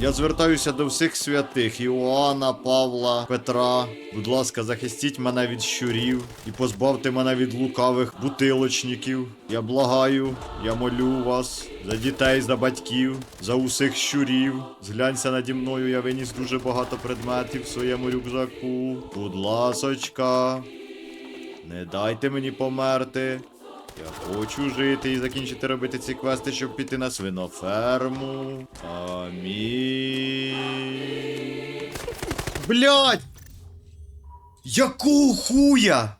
Я звертаюся до всіх святих Іоанна, Павла, Петра. Будь ласка, захистіть мене від щурів і позбавте мене від лукавих бутилочників. Я благаю, я молю вас за дітей, за батьків, за усіх щурів. Зглянься наді мною, я виніс дуже багато предметів в своєму рюкзаку. Будь ласочка, не дайте мені померти. Я хочу жити і закінчити робити ці квести, щоб піти на свиноферму. Амінь. Блять! Яку хуя?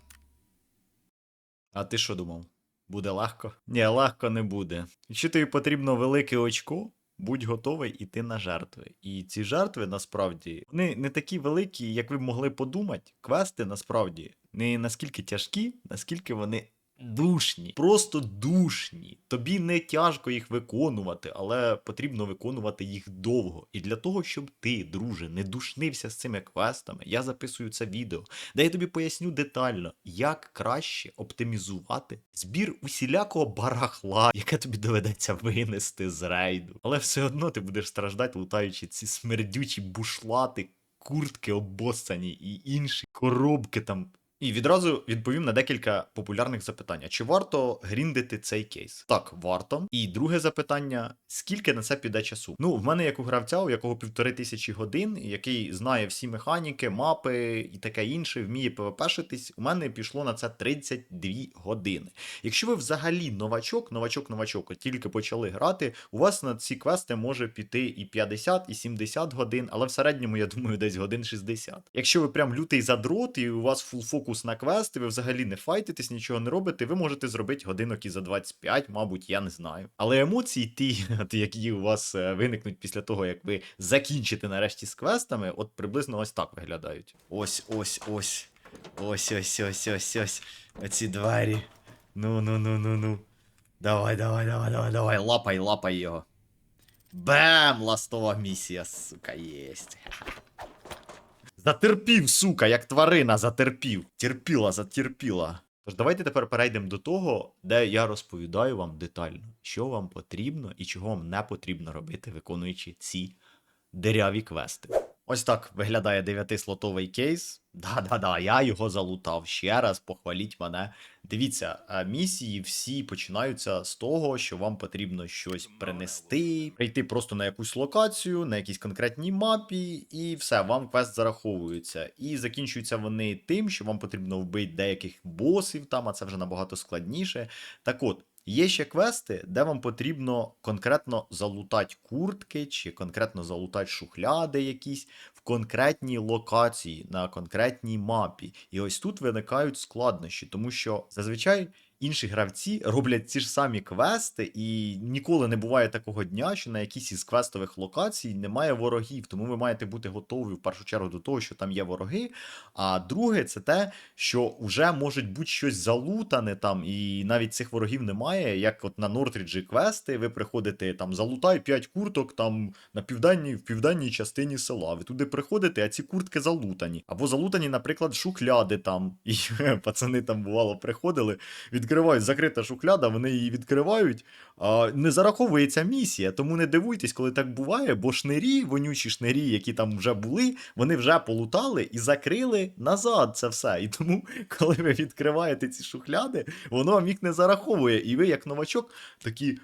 А ти що думав? Буде легко? Ні, легко не буде. Якщо тобі потрібно велике очко, будь готовий іти на жертви. І ці жертви насправді вони не такі великі, як ви б могли подумати. Квести насправді не наскільки тяжкі, наскільки вони душні, просто душні. Тобі не тяжко їх виконувати, але потрібно виконувати їх довго. І для того, щоб ти, друже, не душнився з цими квестами, я записую це відео, де я тобі поясню детально, як краще оптимізувати збір усілякого барахла, яке тобі доведеться винести з рейду. Але все одно ти будеш страждати, лутаючи ці смердючі бушлати. Куртки обоссані і інші коробки там і відразу відповім на декілька популярних запитань. Чи варто гріндити цей кейс? Так, варто. І друге запитання: скільки на це піде часу? Ну, в мене як у гравця, у якого півтори тисячі годин, який знає всі механіки, мапи і таке інше, вміє ПВПшитись, у мене пішло на це 32 години. Якщо ви взагалі новачок, новачок, новачок, тільки почали грати, у вас на ці квести може піти і 50, і 70 годин, але в середньому, я думаю, десь годин 60. Якщо ви прям лютий задрот, і у вас фул фокус на квести, ви взагалі не файтитесь, нічого не робите, ви можете зробити годинок і за 25, мабуть, я не знаю. Але емоції, ті, які у вас е, виникнуть після того, як ви закінчите нарешті з квестами, от приблизно ось так виглядають. Ось, ось, ось. Ось, ось, ось, ось, ось. Оці двері. Ну, ну, ну, ну, ну. Давай, давай, давай, давай, давай. Лапай, лапай його. Бем! Ластова місія, сука, єсть. Затерпів, сука, як тварина затерпів. Терпіла, затерпіла. Тож давайте тепер перейдемо до того, де я розповідаю вам детально, що вам потрібно і чого вам не потрібно робити, виконуючи ці деряві квести. Ось так виглядає дев'ятислотовий кейс. Да-да-да, я його залутав. Ще раз похваліть мене. Дивіться, е, місії всі починаються з того, що вам потрібно щось принести, прийти просто на якусь локацію, на якійсь конкретній мапі, і все, вам квест зараховується. І закінчуються вони тим, що вам потрібно вбити деяких босів там, а це вже набагато складніше. Так от. Є ще квести, де вам потрібно конкретно залутати куртки, чи конкретно залутати шухляди якісь в конкретній локації, на конкретній мапі. І ось тут виникають складнощі, тому що зазвичай інші гравці роблять ці ж самі квести, і ніколи не буває такого дня, що на якійсь із квестових локацій немає ворогів. Тому ви маєте бути готові в першу чергу до того, що там є вороги. А друге, це те, що вже може бути щось залутане там, і навіть цих ворогів немає. Як от на Нортріджі квести, ви приходите там, залутай 5 курток там на південній, в південній частині села. Ви туди приходите, а ці куртки залутані. Або залутані, наприклад, шухляди там. І пацани там бувало приходили, відкривають закрита шухляда, вони її відкривають. Не зараховується місія, тому не дивуйтесь, коли так буває, бо шнирі, вонючі шнирі, які там вже були, вони вже полутали і закрили назад це все. І тому, коли ви відкриваєте ці шухляди, воно вам їх не зараховує. І ви, як новачок, такі.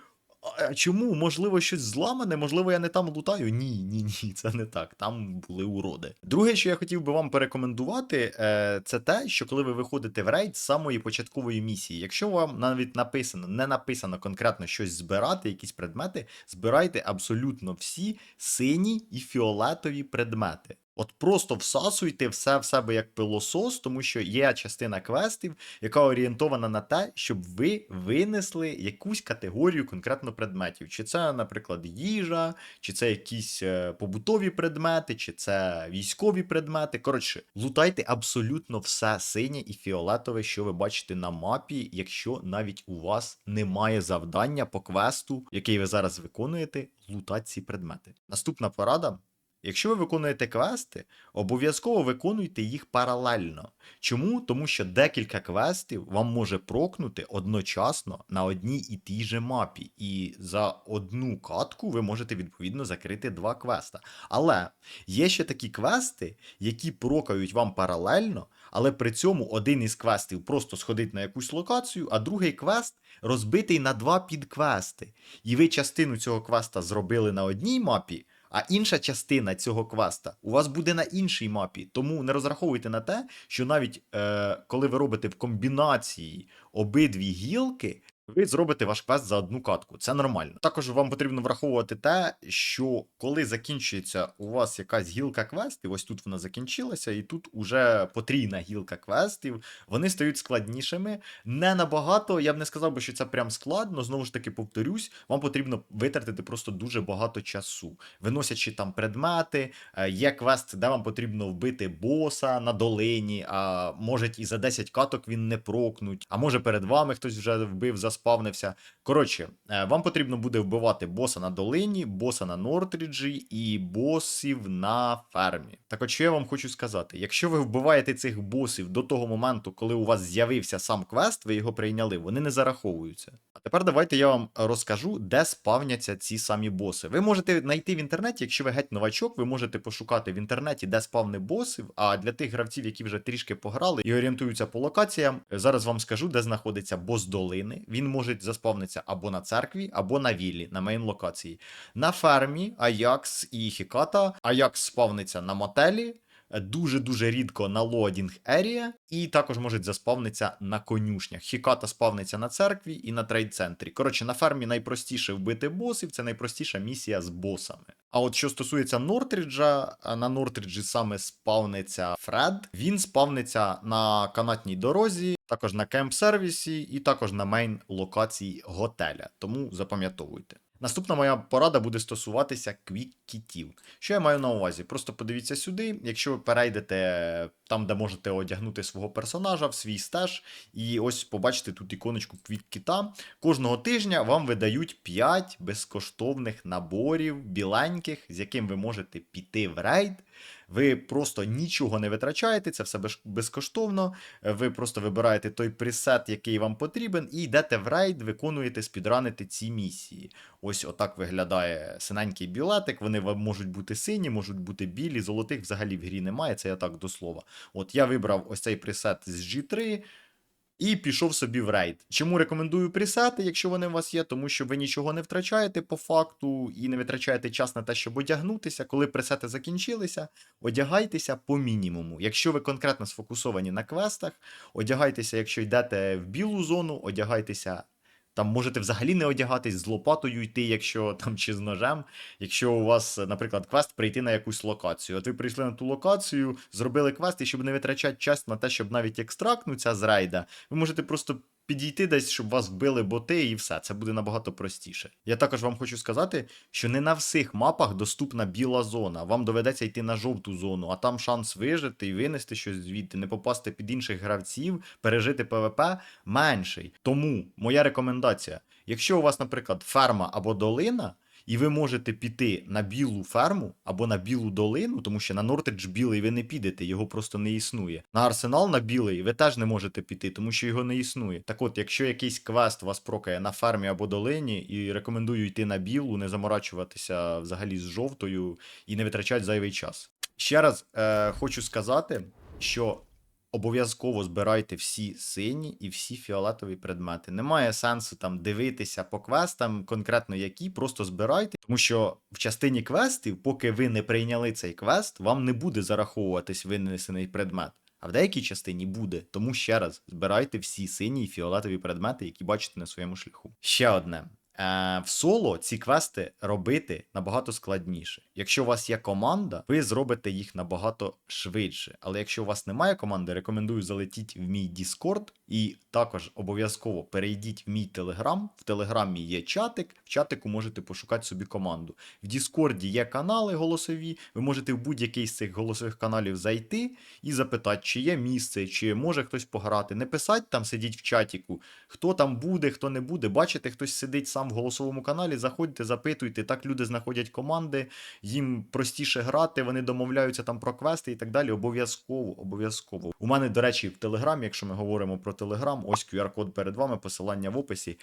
А чому? Можливо, щось зламане, можливо, я не там лутаю? Ні, ні, ні, це не так. Там були уроди. Друге, що я хотів би вам порекомендувати, е, це те, що коли ви виходите в рейд з самої початкової місії, якщо вам навіть написано, не написано конкретно щось збирати, якісь предмети, збирайте абсолютно всі сині і фіолетові предмети. От просто всасуйте все в себе як пилосос, тому що є частина квестів, яка орієнтована на те, щоб ви винесли якусь категорію конкретно предметів. Чи це, наприклад, їжа, чи це якісь е, побутові предмети, чи це військові предмети. Коротше, лутайте абсолютно все синє і фіолетове, що ви бачите на мапі, якщо навіть у вас немає завдання по квесту, який ви зараз виконуєте, лутати ці предмети. Наступна порада. Якщо ви виконуєте квести, обов'язково виконуйте їх паралельно. Чому? Тому що декілька квестів вам може прокнути одночасно на одній і тій же мапі. І за одну катку ви можете відповідно закрити два квеста. Але є ще такі квести, які прокають вам паралельно, але при цьому один із квестів просто сходить на якусь локацію, а другий квест розбитий на два підквести. І ви частину цього квеста зробили на одній мапі, а інша частина цього квеста у вас буде на іншій мапі. Тому не розраховуйте на те, що навіть е, коли ви робите в комбінації обидві гілки, ви зробите ваш квест за одну катку. Це нормально. Також вам потрібно враховувати те, що коли закінчується у вас якась гілка квестів, ось тут вона закінчилася, і тут уже потрійна гілка квестів, вони стають складнішими. Не набагато, я б не сказав би, що це прям складно. Знову ж таки, повторюсь, вам потрібно витратити просто дуже багато часу, виносячи там предмети. Е, Є квест, де вам потрібно вбити боса на долині, а може і за 10 каток він не прокнуть, а може перед вами хтось вже вбив, заспавнився. Коротше, е, вам потрібно буде вбивати боса на долині, боса на Нортріджі і босів на фермі. Так от що я вам хочу сказати: якщо ви вбиваєте цих босів до того моменту, коли у вас з'явився сам квест, ви його прийняли, вони не зараховуються. А тепер давайте я вам розкажу, де спавняться ці самі боси. Ви можете знайти в інтернеті, якщо ви геть новачок, ви можете пошукати в інтернеті, де спавни босів. А для тих гравців, які вже трішки пограли і орієнтуються по локаціям, зараз вам скажу, де знаходиться бос долини. Він може заспавнитися або на церкві, або на віллі, на мейн локації. На фермі Аякс і Хіката. Аякс спавниться на мотелі. Дуже-дуже рідко на лодінг ерія, і також можуть заспавнитися на конюшнях. Хіката спавниться на церкві і на трейд-центрі. Коротше, на фермі найпростіше вбити босів, це найпростіша місія з босами. А от що стосується Нортріджа, на Нортріджі саме спавниться Фред. Він спавниться на канатній дорозі, також на кемп-сервісі і також на мейн локації готеля. Тому запам'ятовуйте. Наступна моя порада буде стосуватися квік-кітів. Що я маю на увазі? Просто подивіться сюди, якщо ви перейдете там, де можете одягнути свого персонажа в свій стеж, і ось побачите тут іконочку квік-кіта. Кожного тижня вам видають 5 безкоштовних наборів біленьких, з яким ви можете піти в рейд. Ви просто нічого не витрачаєте, це все безкоштовно. Ви просто вибираєте той пресет, який вам потрібен, і йдете в рейд, виконуєте спідранити ці місії. Ось отак виглядає синенький білетик. Вони можуть бути сині, можуть бути білі, золотих взагалі в грі немає. Це я так до слова. От я вибрав ось цей пресет з G3. І пішов собі в рейд. Чому рекомендую пресети, якщо вони у вас є, тому що ви нічого не втрачаєте по факту і не витрачаєте час на те, щоб одягнутися. Коли пресети закінчилися, одягайтеся по мінімуму. Якщо ви конкретно сфокусовані на квестах, одягайтеся, якщо йдете в білу зону, одягайтеся. Там можете взагалі не одягатись з лопатою йти, якщо там чи з ножем. Якщо у вас, наприклад, квест прийти на якусь локацію. От ви прийшли на ту локацію, зробили квест, і щоб не витрачати час на те, щоб навіть екстрактнутися з рейда, ви можете просто підійти десь, щоб вас вбили боти, і все. Це буде набагато простіше. Я також вам хочу сказати, що не на всіх мапах доступна біла зона. Вам доведеться йти на жовту зону, а там шанс вижити і винести щось звідти, не попасти під інших гравців, пережити ПВП менший. Тому моя рекомендація: якщо у вас, наприклад, ферма або долина. І ви можете піти на білу ферму або на білу долину, тому що на Нортридж білий ви не підете, його просто не існує. На арсенал на білий ви теж не можете піти, тому що його не існує. Так от, якщо якийсь квест вас прокає на фермі або долині, і рекомендую йти на білу, не заморачуватися взагалі з жовтою і не витрачати зайвий час. Ще раз е, хочу сказати, що обов'язково збирайте всі сині і всі фіолетові предмети. Немає сенсу там дивитися по квестам, конкретно які, просто збирайте, тому що в частині квестів, поки ви не прийняли цей квест, вам не буде зараховуватись винесений предмет. А в деякій частині буде. Тому ще раз збирайте всі сині і фіолетові предмети, які бачите на своєму шляху. Ще одне. Е, в соло ці квести робити набагато складніше. Якщо у вас є команда, ви зробите їх набагато швидше. Але якщо у вас немає команди, рекомендую залетіть в мій Discord і також обов'язково перейдіть в мій Telegram. В Телеграмі є чатик, в чатику можете пошукати собі команду. В Діскорді є канали голосові. Ви можете в будь-який з цих голосових каналів зайти і запитати, чи є місце, чи може хтось пограти. Не писать там, сидіть в чатіку, хто там буде, хто не буде. Бачите, хтось сидить сам телеграм в голосовому каналі. Заходьте, запитуйте. Так люди знаходять команди, їм простіше грати, вони домовляються там про квести і так далі. Обов'язково, обов'язково. У мене, до речі, в телеграмі, якщо ми говоримо про телеграм, ось QR-код перед вами, посилання в описі.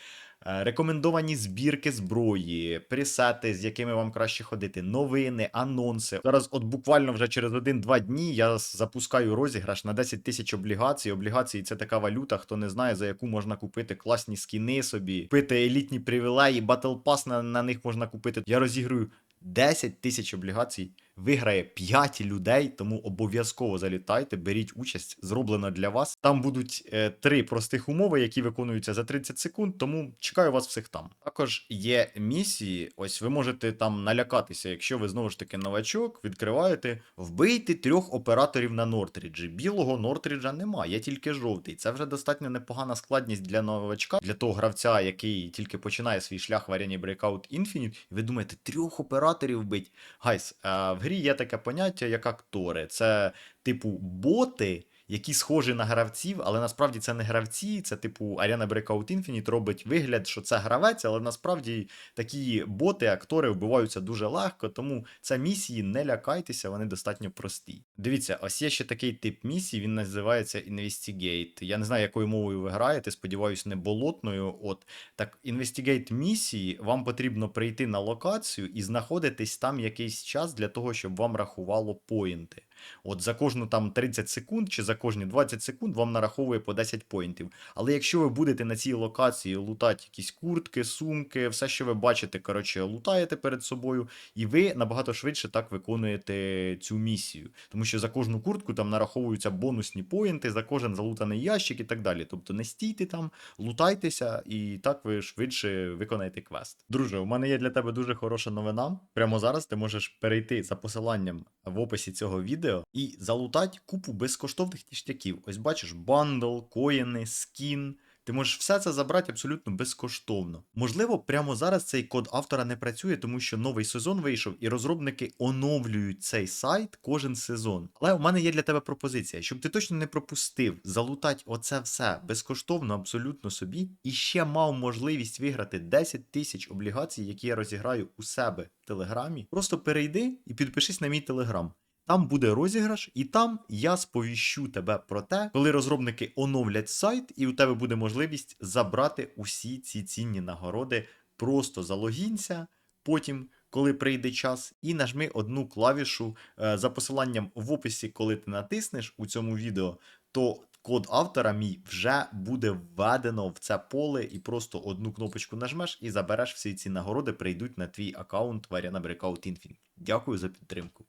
Е, Рекомендовані збірки зброї, пресети, з якими вам краще ходити, новини, анонси. Зараз, от буквально вже через один-два дні я запускаю розіграш на 10 тисяч облігацій. Облігації це така валюта, хто не знає, за яку можна купити класні скіни собі, купити елітні привілеї, батл пас на, на них можна купити. Я розіграю 10 тисяч облігацій. Виграє 5 людей, тому обов'язково залітайте, беріть участь, зроблено для вас. Там будуть е, три простих умови, які виконуються за 30 секунд, тому чекаю вас всіх там. Також є місії. Ось ви можете там налякатися, якщо ви знову ж таки новачок, відкриваєте, вбийте трьох операторів на Нортріджі. Білого Нортріджа немає, є тільки жовтий. Це вже достатньо непогана складність для новачка, для того гравця, який тільки починає свій шлях в арені Breakout Infinite. І ви думаєте, трьох операторів вбить. Гайс, е, в грі є таке поняття, як актори. Це типу боти. Які схожі на гравців, але насправді це не гравці, це типу Arena Breakout Infinite робить вигляд, що це гравець, але насправді такі боти, актори вбиваються дуже легко, тому це місії, не лякайтеся, вони достатньо прості. Дивіться, ось є ще такий тип місій, він називається Investigate. Я не знаю, якою мовою ви граєте, сподіваюсь, не болотною. От так, Investigate місії, вам потрібно прийти на локацію і знаходитись там якийсь час для того, щоб вам рахувало поінти. От за кожну там 30 секунд чи за кожні 20 секунд вам нараховує по 10 поінтів. Але якщо ви будете на цій локації лутати якісь куртки, сумки, все, що ви бачите, коротше, лутаєте перед собою, і ви набагато швидше так виконуєте цю місію. Тому що за кожну куртку там нараховуються бонусні поінти, за кожен залутаний ящик і так далі. Тобто не стійте там, лутайтеся, і так ви швидше виконаєте квест. Друже, у мене є для тебе дуже хороша новина. Прямо зараз ти можеш перейти за посиланням в описі цього відео і залутати купу безкоштовних ніштяків. Ось бачиш, бандл, коїни, скін. Ти можеш все це забрати абсолютно безкоштовно. Можливо, прямо зараз цей код автора не працює, тому що новий сезон вийшов, і розробники оновлюють цей сайт кожен сезон. Але у мене є для тебе пропозиція, щоб ти точно не пропустив залутати оце все безкоштовно, абсолютно собі, і ще мав можливість виграти 10 тисяч облігацій, які я розіграю у себе в телеграмі. Просто перейди і підпишись на мій телеграм. Там буде розіграш, і там я сповіщу тебе про те, коли розробники оновлять сайт, і у тебе буде можливість забрати усі ці цінні нагороди. Просто залогінься, потім, коли прийде час, і нажми одну клавішу е, за посиланням в описі, коли ти натиснеш у цьому відео, то код автора мій вже буде введено в це поле, і просто одну кнопочку нажмеш і забереш всі ці нагороди, прийдуть на твій аккаунт в Arena Breakout Infinite. Дякую за підтримку.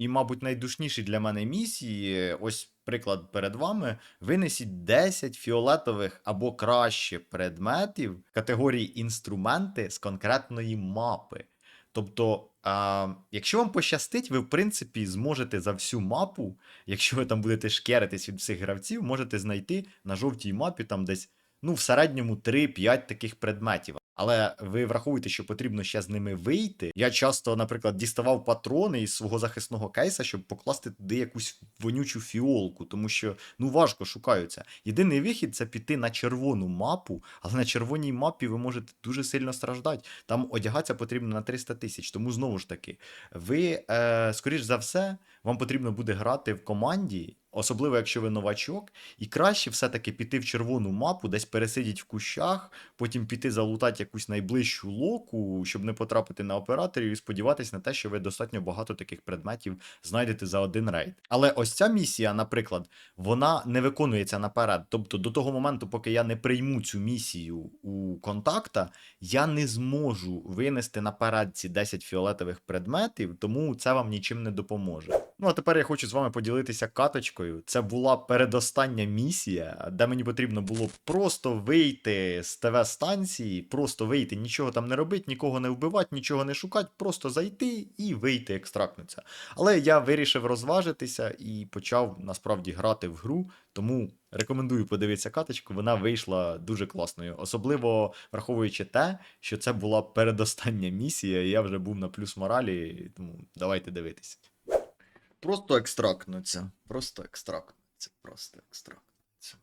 І, мабуть, найдушніші для мене місії, ось приклад перед вами. Винесіть 10 фіолетових або краще предметів категорії інструменти з конкретної мапи. Тобто, а, якщо вам пощастить, ви в принципі зможете за всю мапу, якщо ви там будете шкеритись від всіх гравців, можете знайти на жовтій мапі там десь ну, в середньому 3-5 таких предметів. Але ви врахуєте, що потрібно ще з ними вийти. Я часто, наприклад, діставав патрони із свого захисного кейса, щоб покласти туди якусь вонючу фіолку, тому що ну важко шукаються. Єдиний вихід це піти на червону мапу, але на червоній мапі ви можете дуже сильно страждати. Там одягатися потрібно на 300 тисяч. Тому знову ж таки, ви, е, скоріш за все, вам потрібно буде грати в команді. Особливо, якщо ви новачок, і краще все-таки піти в червону мапу, десь пересидіть в кущах, потім піти залутати якусь найближчу локу, щоб не потрапити на операторів, і сподіватися на те, що ви достатньо багато таких предметів знайдете за один рейд. Але ось ця місія, наприклад, вона не виконується наперед. Тобто до того моменту, поки я не прийму цю місію у контакта, я не зможу винести наперед ці 10 фіолетових предметів, тому це вам нічим не допоможе. Ну а тепер я хочу з вами поділитися каточкою. Це була передостання місія, де мені потрібно було просто вийти з ТВ-станції, просто вийти, нічого там не робити, нікого не вбивати, нічого не шукати, просто зайти і вийти, екстрактнутися. Але я вирішив розважитися і почав насправді грати в гру, тому рекомендую подивитися каточку. Вона вийшла дуже класною, особливо враховуючи те, що це була передостання місія, і я вже був на плюс моралі, тому давайте дивитися. Просто екстрактнуться. Просто екстрактнуться. Просто екстрактнуться.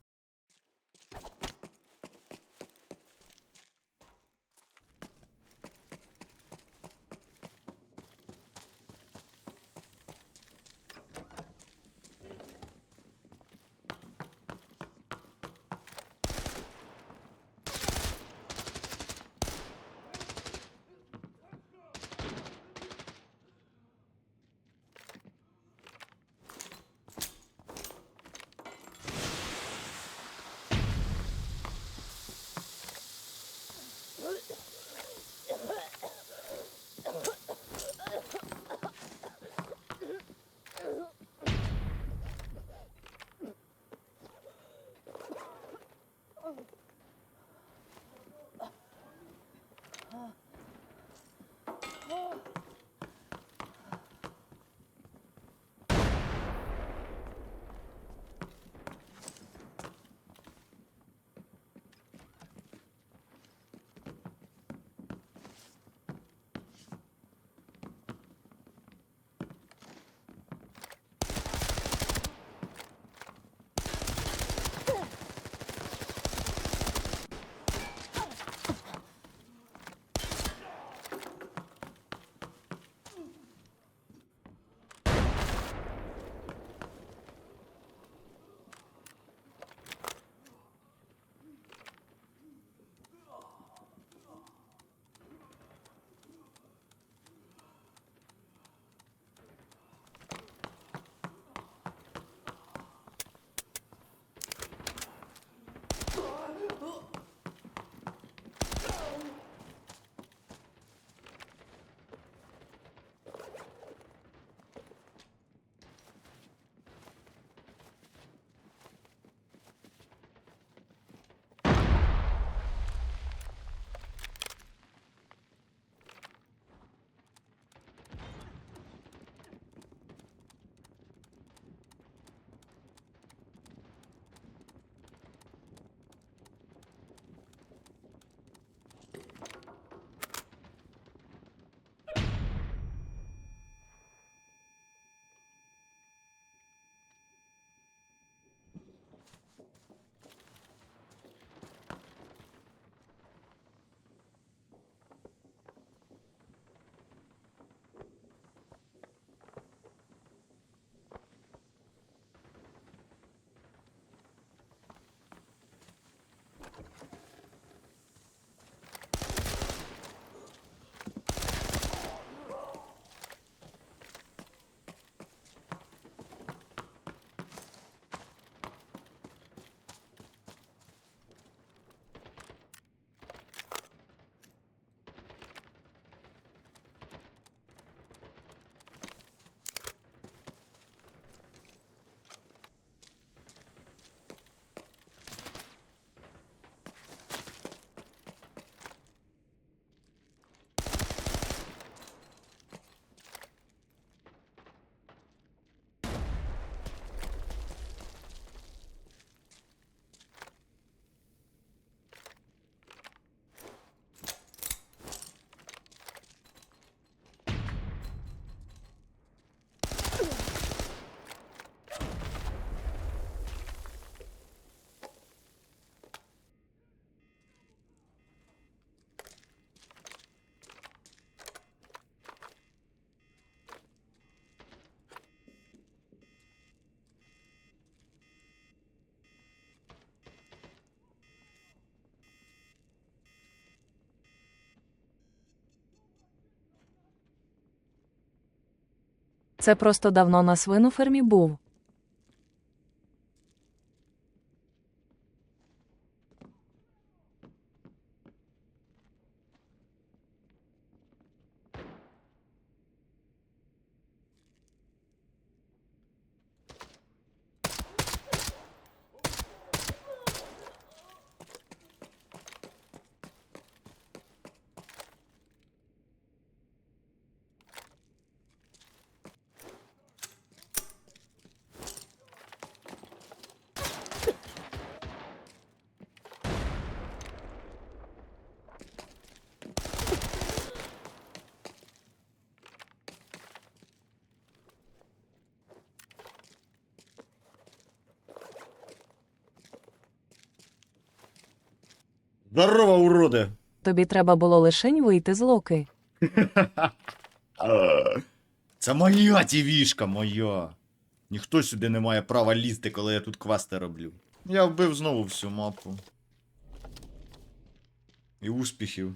Це просто давно на свину фермі був. Здорово, уроди! Тобі треба було лишень вийти з локи. Це моя тівішка, моя. Ніхто сюди не має права лізти, коли я тут квести роблю. Я вбив знову всю мапу. І успіхів.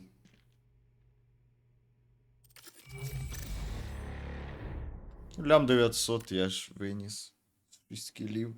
Лям 900 я ж виніс. 6 кілів.